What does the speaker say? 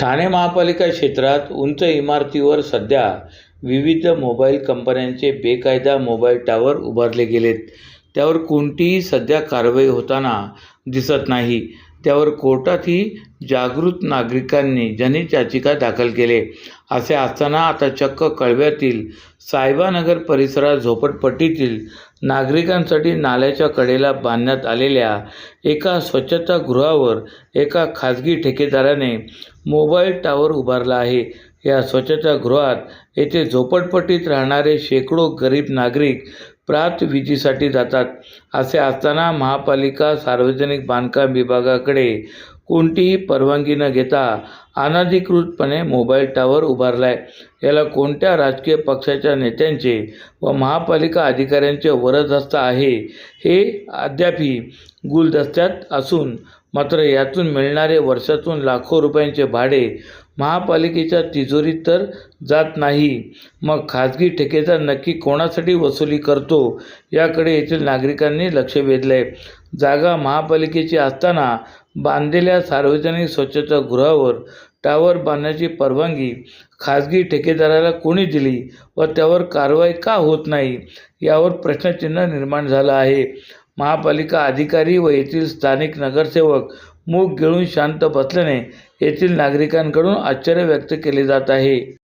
ठाणे महापालिका क्षेत्रात उंच इमारतीवर सध्या विविध मोबाईल कंपन्यांचे बेकायदा मोबाईल टावर उभारले गेलेत. त्यावर कोणतीही सध्या कारवाई होताना दिसत नाही. त्यावर कोर्टातही जागृत नागरिकांनी जनहित याचिका दाखल केले. असे असताना आता चक्क कळव्यातील सायबानगर परिसरात झोपडपट्टीतील नागरिकांसाठी नाल्याच्या कडेला बांधण्यात आलेल्या एका स्वच्छतागृहावर एका खाजगी ठेकेदाराने मोबाईल टॉवर उभारला आहे. या स्वच्छतागृहात येथे झोपडपट्टीत राहणारे शेकडो गरीब नागरिक प्रातविधीसाठी जातात. असे असताना महापालिका सार्वजनिक बांधकाम विभागाकडे कोणतीही परवानगी न घेता अनधिकृतपणे मोबाईल टॉवर उभारला आहे याला कोणत्या राजकीय पक्षाच्या नेत्यांचे व महापालिका अधिकाऱ्यांचे वरदहस्त आहे हे अद्यापही गुलदस्त्यात असून मात्र यातून मिळणारे वर्षातून लाखो रुपयांचे भाडे महापालिकेच्या तिजोरीत तर जात नाही. मग खाजगी ठेकेदार नक्की कोणासाठी वसुली करतो? याकडे येथील नागरिकांनी लक्ष वेधलं आहे जागा महापालिकेची असताना बांधलेल्या सार्वजनिक स्वच्छतागृहावर टावर बांधण्याची परवानगी खाजगी ठेकेदाराला कोणी दिली व त्यावर कारवाई का होत नाही यावर प्रश्नचिन्ह निर्माण झालं आहे. महापालिका अधिकारी व येथील स्थानिक नगरसेवक मूग गिळून शांत बसल्याने येथील नागरिकांकडून आश्चर्य व्यक्त केले जात आहे.